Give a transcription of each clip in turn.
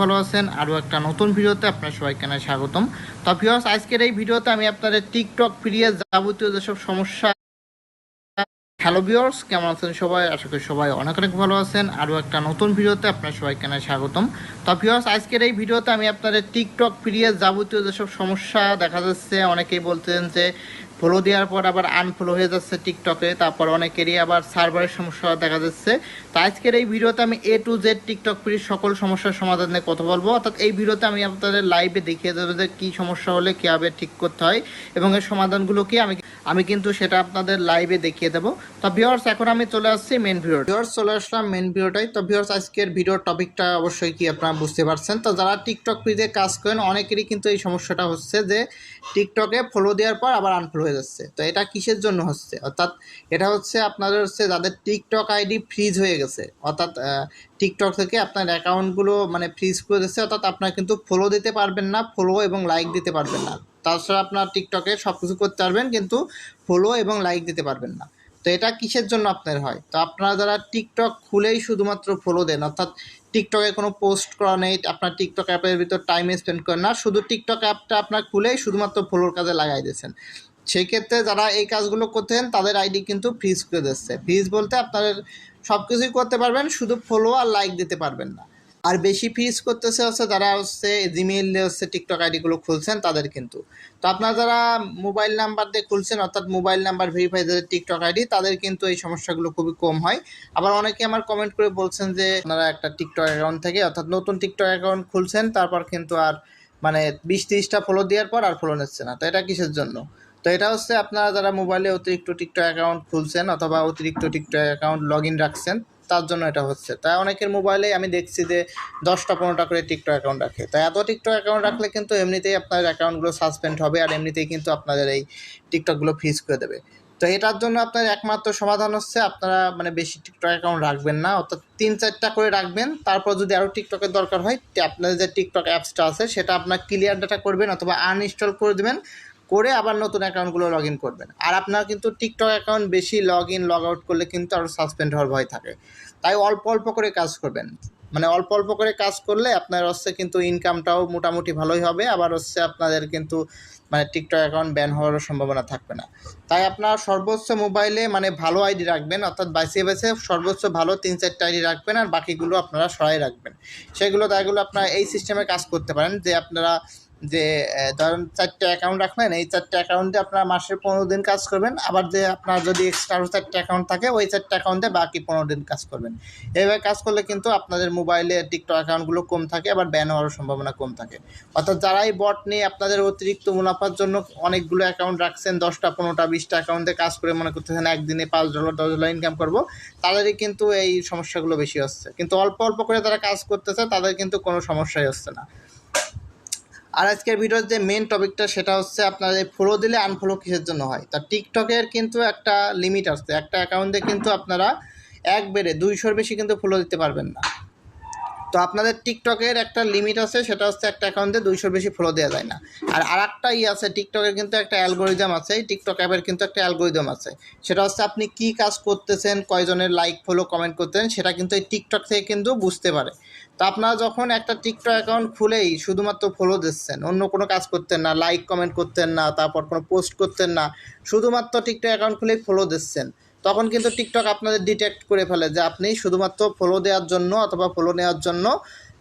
ভালো আছেন? আরও একটা নতুন ভিডিওতে আপনার সবাইকে স্বাগতম। তো ভিউয়ার্স আজকের এই ভিডিওতে আমি আপনাদের টিকটক পিরিয়ড যাবতীয় যেসব সমস্যা, হ্যালো ভিউয়ার্স কেমন আছেন সবাই? আশা করি সবাই অনেক অনেক ভালো আছেন। আরও একটা নতুন ভিডিওতে আপনার সবাইকে জানাই স্বাগতম। তো ভিউয়ার্স আজকের এই ভিডিওতে আমি আপনাদের টিকটক পিরিয়ড যাবতীয় যেসব সমস্যা দেখা যাচ্ছে, অনেকেই বলতেন যে ফলো দেওয়ার পর আবার আনফলো হয়ে যাচ্ছে টিকটকে তারপর অনেকেরই আবার সার্ভারের সমস্যা দেখা যাচ্ছে। তো আজকের এই ভিডিওতে আমি এ টু জেড টিকটক পিরির সকল সমস্যার সমাধান নিয়ে কথা বলব। অর্থাৎ এই ভিডিওতে আমি আপনাদের লাইভে দেখিয়ে দেবো যে কী সমস্যা হলে কীভাবে ঠিক করতে হয় এবং এর সমাধানগুলো কি আমি আমি কিন্তু সেটা আপনাদের লাইভে দেখিয়ে দেবো। তো ভিউয়ার্স এখন আমি চলে আসছি মেন ভিডিও ভিউয়ার্স চলে আসলাম মেন ভিডিওটাই তো ভিউয়ার্স আজকের ভিডিওর টপিকটা অবশ্যই কি আপনারা বুঝতে পারছেন? তো যারা টিকটক পিজে কাজ করেন, অনেকেরই কিন্তু এই সমস্যাটা হচ্ছে যে টিকটকে ফলো দেওয়ার পর আবার আনফলো হয়ে যাচ্ছে। তো এটা কিসের জন্য হচ্ছে? অর্থাৎ এটা হচ্ছে আপনাদের হচ্ছে যাদের টিকটক আইডি ফ্রিজ হয়ে গেছে, অর্থাৎ টিকটক থেকে আপনার অ্যাকাউন্টগুলো মানে ফ্রিজ করে দিচ্ছে, অর্থাৎ আপনার কিন্তু ফলো দিতে পারবেন না ফলো এবং লাইক দিতে পারবেন না। তাছাড়া আপনার টিকটকে সব কিছু করতে পারবেন, কিন্তু ফলো এবং লাইক দিতে পারবেন না। তো এটা কিসের জন্য আপনার হয়? তো আপনারা যারা টিকটক খুলেই শুধুমাত্র ফলো দেন, অর্থাৎ টিকটকে কোনো পোস্ট করা নেই, আপনার টিকটক অ্যাপের ভিতর টাইম স্পেন্ড করেন না, শুধু টিকটক অ্যাপটা আপনার খুলেই শুধুমাত্র ফলোর কাজে লাগাই দিয়েছেন। সেই ক্ষেত্রে যারা এই কাজগুলো করতেন, তাদের আইডি কিন্তু ফ্রিজ করে দিচ্ছে। ফ্রিজ বলতে আপনাদের সব কিছুই করতে পারবেন, শুধু ফলো আর লাইক দিতে পারবেন না। আর বেশি ফিজ করতেছে হচ্ছে যারা হচ্ছে জিমেইল হচ্ছে টিকটক আইডিগুলো খুলছেন, তাদের কিন্তু। তো আপনারা যারা মোবাইল নাম্বার দিয়ে খুলছেন, অর্থাৎ মোবাইল নাম্বার ভেরিফাই যাদের টিকটক আইডি তাদের কিন্তু এই সমস্যাগুলো খুবই কম হয়। আবার অনেকে আমার কমেন্ট করে বলছেন যে, আপনারা একটা টিকটক অ্যাকাউন্ট থেকে, অর্থাৎ নতুন টিকটক অ্যাকাউন্ট খুলছেন, তারপর কিন্তু আর মানে বিশ তিরিশটা ফলো দেওয়ার পর আর ফলো নিচ্ছে না। তো এটা কিসের জন্য? তো এটা হচ্ছে আপনারা যারা মোবাইলে অতিরিক্ত টিকটক অ্যাকাউন্ট খুলছেন অথবা অতিরিক্ত টিকটক অ্যাকাউন্ট লগ রাখছেন, তার জন্য এটা হচ্ছে। তাই অনেকের মোবাইলে আমি দেখছি যে দশটা পনেরোটা করে টিকটক অ্যাকাউন্ট রাখে। তাই এত টিকটক অ্যাকাউন্ট রাখলে কিন্তু এমনিতেই আপনার অ্যাকাউন্টগুলো সাসপেন্ড হবে আর এমনিতেই কিন্তু আপনাদের এই টিকটকগুলো ফ্রিজ করে দেবে। তো এটার জন্য আপনার একমাত্র সমাধান হচ্ছে আপনারা মানে বেশি টিকটক অ্যাকাউন্ট রাখবেন না, অর্থাৎ তিন চারটা করে রাখবেন, তারপর যদি আরও টিকটকের দরকার হয় আপনাদের যে টিকটক অ্যাপসটা আছে, সেটা আপনার ক্লিয়ার ডাটা করবেন অথবা আনইনস্টল করে দেবেন করে আবার নতুন অ্যাকাউন্টগুলো লগ ইন করবেন। আর আপনার কিন্তু টিকটক অ্যাকাউন্ট বেশি লগ ইন লগ আউট করলে কিন্তু আরও সাসপেন্ড হওয়ার ভয় থাকে। তাই অল্প অল্প করে কাজ করবেন। মানে অল্প অল্প করে কাজ করলে আপনার হচ্ছে কিন্তু ইনকামটাও মোটামুটি ভালোই হবে। আবার হচ্ছে আপনাদের কিন্তু মানে টিকটক অ্যাকাউন্ট ব্যান হওয়ারও সম্ভাবনা থাকবে না। তাই আপনার সর্বোচ্চ মোবাইলে মানে ভালো আইডি রাখবেন। অর্থাৎ বাইসে বাইসে সর্বোচ্চ ভালো তিন, চারটা আইডি রাখবেন আর বাকিগুলো আপনারা সরাই রাখবেন। সেগুলো, তাইগুলো আপনারা এই সিস্টেমে কাজ করতে পারেন যে আপনারা যে ধরেন চারটে অ্যাকাউন্ট রাখবেন এই চারটে অ্যাকাউন্টে আপনারা মাসে পনেরো দিন কাজ করবেন, আবার যে আপনার যদি এক্সট্রা আরও চারটে অ্যাকাউন্ট থাকে, ওই চারটে অ্যাকাউন্টে বাকি পনেরো দিন কাজ করবেন। এইভাবে কাজ করলে কিন্তু আপনাদের মোবাইলে টিকটক অ্যাকাউন্টগুলো কম থাকে, আবার ব্যান হওয়ার সম্ভাবনা কম থাকে। অর্থাৎ যারাই বট নিয়ে আপনাদের অতিরিক্ত মুনাফার জন্য অনেকগুলো অ্যাকাউন্ট রাখছেন, দশটা, পনেরোটা, বিশটা অ্যাকাউন্টে কাজ করে মনে করতেছেন, একদিনে পাঁচ ডলার দশ ডলার ইনকাম করব, তাদেরই কিন্তু এই সমস্যাগুলো বেশি হচ্ছে। কিন্তু অল্প অল্প করে তারা কাজ করতেছে, তাদের কিন্তু কোনো সমস্যাই হচ্ছে না। আর আজকের ভিডিওর যে মেন টপিকটা সেটা হচ্ছে আপনার এই ফলো দিলে আনফলো কিসের জন্য হয়? তা টিকটকের কিন্তু একটা লিমিট আছে। একটা অ্যাকাউন্টে কিন্তু আপনারা এক বেড়ে দুইশোর বেশি কিন্তু ফলো দিতে পারবেন না। তো আপনাদের টিকটকের একটা লিমিট আছে, সেটা হচ্ছে একটা অ্যাকাউন্টে দুইশোর বেশি ফলো দেওয়া যায় না। আর আর একটা ই আছে, টিকটকের কিন্তু একটা অ্যালগোরিজম আছে টিকটক অ্যাপের কিন্তু একটা অ্যালগোরিদম আছে। সেটা হচ্ছে আপনি কি কাজ করতেছেন, কয়জনের লাইক ফলো কমেন্ট করতেছেন, সেটা কিন্তু এই টিকটক থেকে কিন্তু বুঝতে পারে। তো আপনারা যখন একটা টিকটক অ্যাকাউন্ট খুলেই শুধুমাত্র ফলো দিচ্ছেন, অন্য কোনো কাজ করতেন না লাইক কমেন্ট করতেন না, তারপর কোনো পোস্ট করতেন না, শুধুমাত্র টিকটক অ্যাকাউন্ট খুলেই ফলো দিচ্ছেন তখন কিন্তু টিকটক আপনাদের ডিটেক্ট করে ফেলে যে আপনি শুধুমাত্র ফলো দেওয়ার জন্য অথবা ফলো নেওয়ার জন্য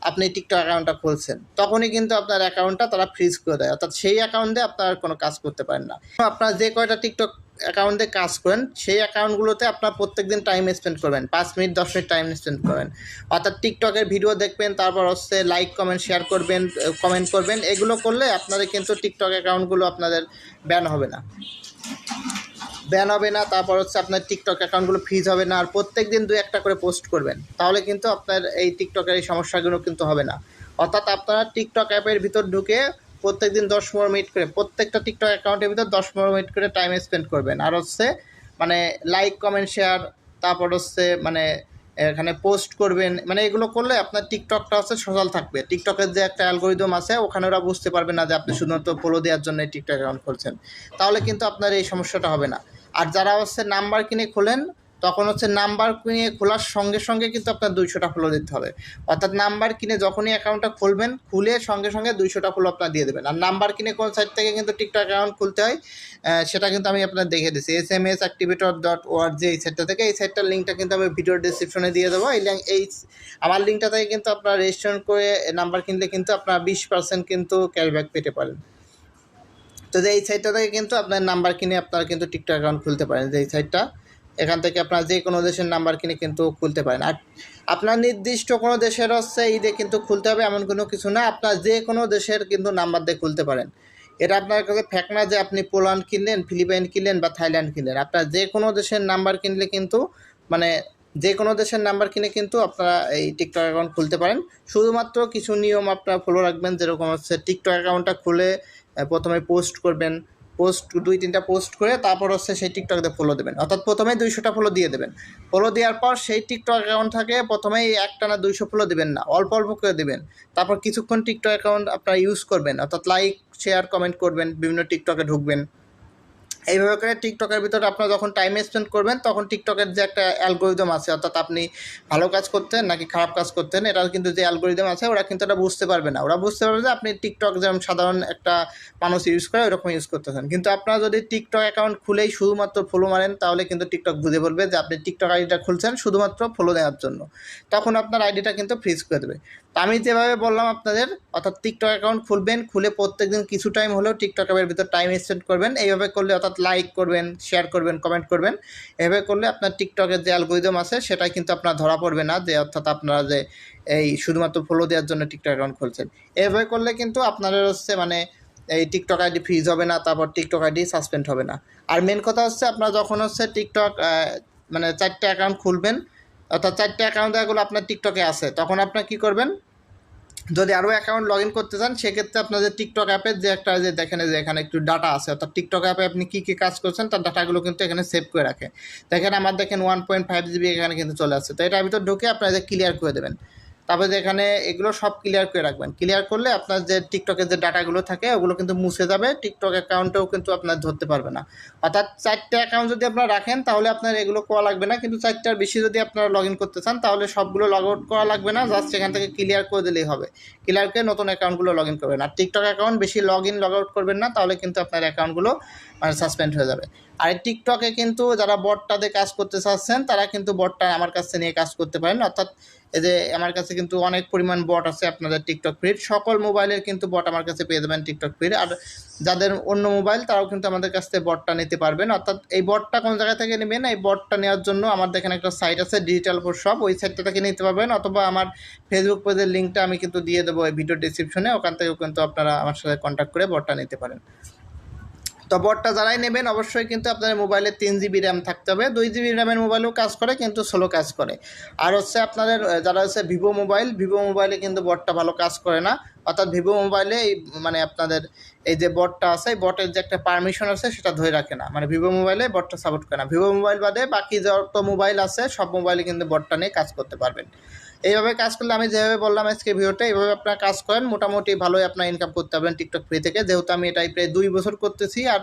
আপনি টিকটক অ্যাকাউন্টটা খুলছেন। তখনই কিন্তু আপনার অ্যাকাউন্টটা তারা ফ্রিজ করে দেয়। অর্থাৎ সেই অ্যাকাউন্টে আপনার কোনো কাজ করতে পারেন না। আপনার যে কয়টা টিকটক অ্যাকাউন্টে কাজ করেন, সেই অ্যাকাউন্টগুলোতে আপনার প্রত্যেক দিন টাইম স্পেন্ড করবেন। পাঁচ মিনিট, দশ মিনিট টাইম স্পেন্ড করবেন। অর্থাৎ টিকটকের ভিডিও দেখবেন, তারপর হচ্ছে লাইক কমেন্ট শেয়ার করবেন কমেন্ট করবেন। এগুলো করলে আপনাদের কিন্তু টিকটক অ্যাকাউন্টগুলো আপনাদের ব্যান হবে না। ব্যান হবে না, তারপর হচ্ছে আপনার টিকটক অ্যাকাউন্টগুলো ফ্রিজ হবে না, আর প্রত্যেক দিন দু একটা করে পোস্ট করবেন। তাহলে কিন্তু আপনার এই টিকটকের এই সমস্যাগুলো কিন্তু হবে না। অর্থাৎ আপনারা টিকটক অ্যাপের ভিতর ঢুকে প্রত্যেক দিন দশ পনেরো মিনিট করে, প্রত্যেকটা টিকটক অ্যাকাউন্টের ভিতর দশ পনেরো মিনিট করে টাইম স্পেন্ড করবেন। আর হচ্ছে মানে লাইক কমেন্ট শেয়ার তারপর হচ্ছে মানে এখানে পোস্ট করবেন মানে এগুলো করলে আপনার টিকটকটা হচ্ছে সচল থাকবে। টিকটকের যে একটা অ্যালগোরিদম আছে ওখানে ওরা বুঝতে পারবে না যে আপনি শুধুমাত্র ফলো দেওয়ার জন্য টিকটক অ্যাকাউন্ট খুলছেন। তাহলে কিন্তু আপনার এই সমস্যাটা হবে না। আর যারা হচ্ছে নাম্বার কিনে খোলেন তখন হচ্ছে নাম্বার কিনে খোলার সঙ্গে সঙ্গে কিন্তু আপনার দুইশোটা ফলো দিতে হবে। অর্থাৎ নাম্বার কিনে যখনই অ্যাকাউন্টটা খুলবেন, খুলে সঙ্গে সঙ্গে দুইশোটা ফলো আপনার দিয়ে দেবেন। আর নাম্বার কিনে কোন সাইট থেকে কিন্তু টিকটক অ্যাকাউন্ট খুলতে হয় সেটা কিন্তু আমি আপনার দেখে দিচ্ছি S M S activator dot war যে এই সাইটটা থেকে, এই সাইটটার লিঙ্কটা কিন্তু আমি ভিডিও ডিসক্রিপশনে দিয়ে দেবো। এই এই আমার লিঙ্কটা থেকে কিন্তু আপনার রেজিস্ট্রেশন করে নাম্বার কিনলে কিন্তু আপনার বিশ পার্সেন্ট কিন্তু ক্যাশব্যাক পেতে পারেন। তো যে এই সাইটটা থেকে কিন্তু আপনার নাম্বার কিনে আপনারা কিন্তু টিকটক অ্যাকাউন্ট খুলতে পারেন, যে এই সাইটটা এখান থেকে আপনারা যে কোনো দেশের নাম্বার কিনে কিন্তু খুলতে পারেন। আর আপনার নির্দিষ্ট কোনো দেশের হচ্ছে ঈদে কিন্তু খুলতে হবে এমন কোনো কিছু না, আপনার যে কোনো দেশের কিন্তু নাম্বার দিয়ে খুলতে পারেন। এটা আপনার কাছে ফ্যাক না যে আপনি পোল্যান্ড কিনলেন, ফিলিপাইন কিনলেন বা থাইল্যান্ড কিনলেন। আপনার যে কোনো দেশের নাম্বার কিনলে কিন্তু মানে যে কোনো দেশের নাম্বার কিনে কিন্তু আপনারা এই টিকটক অ্যাকাউন্ট খুলতে পারেন। শুধুমাত্র কিছু নিয়ম আপনারা ফলো রাখবেন, যেরকম হচ্ছে টিকটক অ্যাকাউন্টটা খুলে প্রথমে পোস্ট করবেন পোস্ট দুই, তিনটা পোস্ট করে তারপর হচ্ছে সেই টিকটকতে ফলো দেবেন। অর্থাৎ প্রথমে দুইশোটা ফলো দিয়ে দেবেন। ফলো দেওয়ার পর সেই টিকটক অ্যাকাউন্ট থাকে, প্রথমেই একটা না দুইশো ফলো দেবেন না। অল্প অল্প করে দেবেন। তারপর কিছুক্ষণ টিকটক অ্যাকাউন্ট আপনারা ইউজ করবেন। অর্থাৎ লাইক শেয়ার কমেন্ট করবেন, বিভিন্ন টিকটকে ঢুকবেন। এইভাবে করে টিকটকের ভিতরে আপনারা যখন টাইম স্পেন্ড করবেন, তখন টিকটকের যে একটা অ্যালগোরিদম আছে, অর্থাৎ আপনি ভালো কাজ করতেন নাকি খারাপ কাজ করতেন, এটা কিন্তু যে অ্যালগোরিদম আছে, ওরা কিন্তু এটা বুঝতে পারবে না। ওরা বুঝতে পারবে যে আপনি টিকটক যেমন সাধারণ একটা মানুষ ইউজ করে ওরকম ইউজ করতেছেন। কিন্তু আপনারা যদি টিকটক অ্যাকাউন্ট খুলেই শুধুমাত্র ফলো মারেন, তাহলে কিন্তু টিকটক বুঝে বলবে যে আপনি টিকটক আইডিটা খুলছেন শুধুমাত্র ফলো দেওয়ার জন্য। তখন আপনার আইডিটা কিন্তু ফ্রিজ করে দেবে। তো আমি যেভাবে বললাম আপনাদের, অর্থাৎ টিকটক অ্যাকাউন্ট খুলবেন, খুলে প্রত্যেকদিন কিছু টাইম হলেও টিকটক অ্যাপের ভিতর টাইম স্পেন্ড করবেন, এইভাবে করলে অর্থাৎ লাইক করবেন শেয়ার করবেন কমেন্ট করবেন। এভাবে করলে আপনার টিকটকের যে অ্যালগোরিদম আছে, সেটাই কিন্তু আপনার ধরা পড়বে না যে, অর্থাৎ আপনারা যে এই শুধুমাত্র ফলো দেওয়ার জন্য টিকটক অ্যাকাউন্ট খুলছেন এভাবে করলে কিন্তু আপনাদের হচ্ছে মানে এই টিকটক আইডি ফ্রিজ হবে না, তারপর টিকটক আইডি সাসপেন্ড হবে না। আর মেন কথা হচ্ছে, আপনারা যখন হচ্ছে টিকটক মানে চারটে অ্যাকাউন্ট খুলবেন, অর্থাৎ চারটে অ্যাকাউন্ট যেগুলো আপনার টিকটকে আছে, তখন আপনার কি করবেন? যদি আরও অ্যাকাউন্ট লগ ইন করতে চান, সেক্ষেত্রে আপনাদের টিকটক অ্যাপের যে একটা যে দেখেন যে এখানে একটু ডাটা আছে, অর্থাৎ টিকটক অ্যাপে আপনি কী কী কাজ করছেন, তার ডাটাগুলো কিন্তু এখানে সেভ করে রাখে। দেখেন আমার দেখেন ওয়ান পয়েন্ট ফাইভ জিবি এখানে কিন্তু চলে আসছে। তো এটা ভিতর ঢুকে আপনারা ক্লিয়ার করে দেবেন। তারপরে এখানে এগুলো সব ক্লিয়ার করে রাখবেন। ক্লিয়ার করলে আপনার যে টিকটকের যে ডাটাগুলো থাকে, ওগুলো কিন্তু মুছে যাবে টিকটক অ্যাকাউন্টেও কিন্তু আপনার ধরতে পারবে না। অর্থাৎ চারটে অ্যাকাউন্ট যদি আপনারা রাখেন, তাহলে আপনার এগুলো করা লাগবে না। কিন্তু চারটার বেশি যদি আপনারা লগ ইন করতে চান, তাহলে সবগুলো লগ আউট করা লাগবে না। জাস্ট সেখান থেকে ক্লিয়ার করে দিলেই হবে। ক্লিয়ার করে নতুন অ্যাকাউন্টগুলো লগ ইন করবেন। আর টিকটক অ্যাকাউন্ট বেশি লগ ইন লগ আউট করবেন না, তাহলে কিন্তু আপনার অ্যাকাউন্টগুলো মানে সাসপেন্ড হয়ে যাবে। আর এই টিকটকে কিন্তু যারা বটটাতে কাজ করতে চাচ্ছেন, তারা কিন্তু বটটা আমার কাছে নিয়ে কাজ করতে পারেন। অর্থাৎ এই যে আমার কাছে কিন্তু অনেক পরিমাণ বট আছে আপনাদের টিকটক ফ্রির সকল মোবাইলের কিন্তু বট আমার কাছে পেয়ে যাবেন টিকটক ফ্রির আর যাদের অন্য মোবাইল, তারাও কিন্তু আমাদের কাছ থেকে বটটা নিতে পারবেন। অর্থাৎ এই বটটা কোন জায়গা থেকে নেবেন? এই বটটা নেওয়ার জন্য আমার দেখেন একটা সাইট আছে ডিজিটাল ফোর শপ ওই সাইটটা থেকে নিতে পারবেন। অথবা আমার ফেসবুক পেজের লিঙ্কটা আমি কিন্তু দিয়ে দেবো এই ভিডিও ডিসক্রিপশনে ওখান থেকেও কিন্তু আপনারা আমার সাথে কন্ট্যাক্ট করে বটটা নিতে পারেন। তো বটটা যারাই নেবেন অবশ্যই কিন্তু আপনাদের মোবাইলে তিন জিবি র্যাম থাকতে হবে। দুই জিবি র্যামের মোবাইলেও কাজ করে, কিন্তু স্লো কাজ করে। আর হচ্ছে আপনাদের যারা হচ্ছে ভিভো মোবাইল, ভিভো মোবাইলে কিন্তু বটটা ভালো কাজ করে না। অর্থাৎ ভিভো মোবাইলে এই মানে আপনাদের এই যে বটটা আছে, এই বটের যে একটা পারমিশন আছে, সেটা ধরে রাখে না। মানে ভিভো মোবাইলে বটটা সাপোর্ট করে না। ভিভো মোবাইল বাদে বাকি যত মোবাইল আছে, সব মোবাইলে কিন্তু বটটা নিয়ে কাজ করতে পারবেন। এইভাবে কাজ করলে আমি যেভাবে বললাম আজকে ভিডিওটা, এইভাবে আপনারা কাজ করেন। মোটামুটি ভালোই আপনার ইনকাম করতে পারবেন টিকটক ফ্রি থেকে। যেহেতু আমি এটাই প্রায় দুই বছর করতেছি আর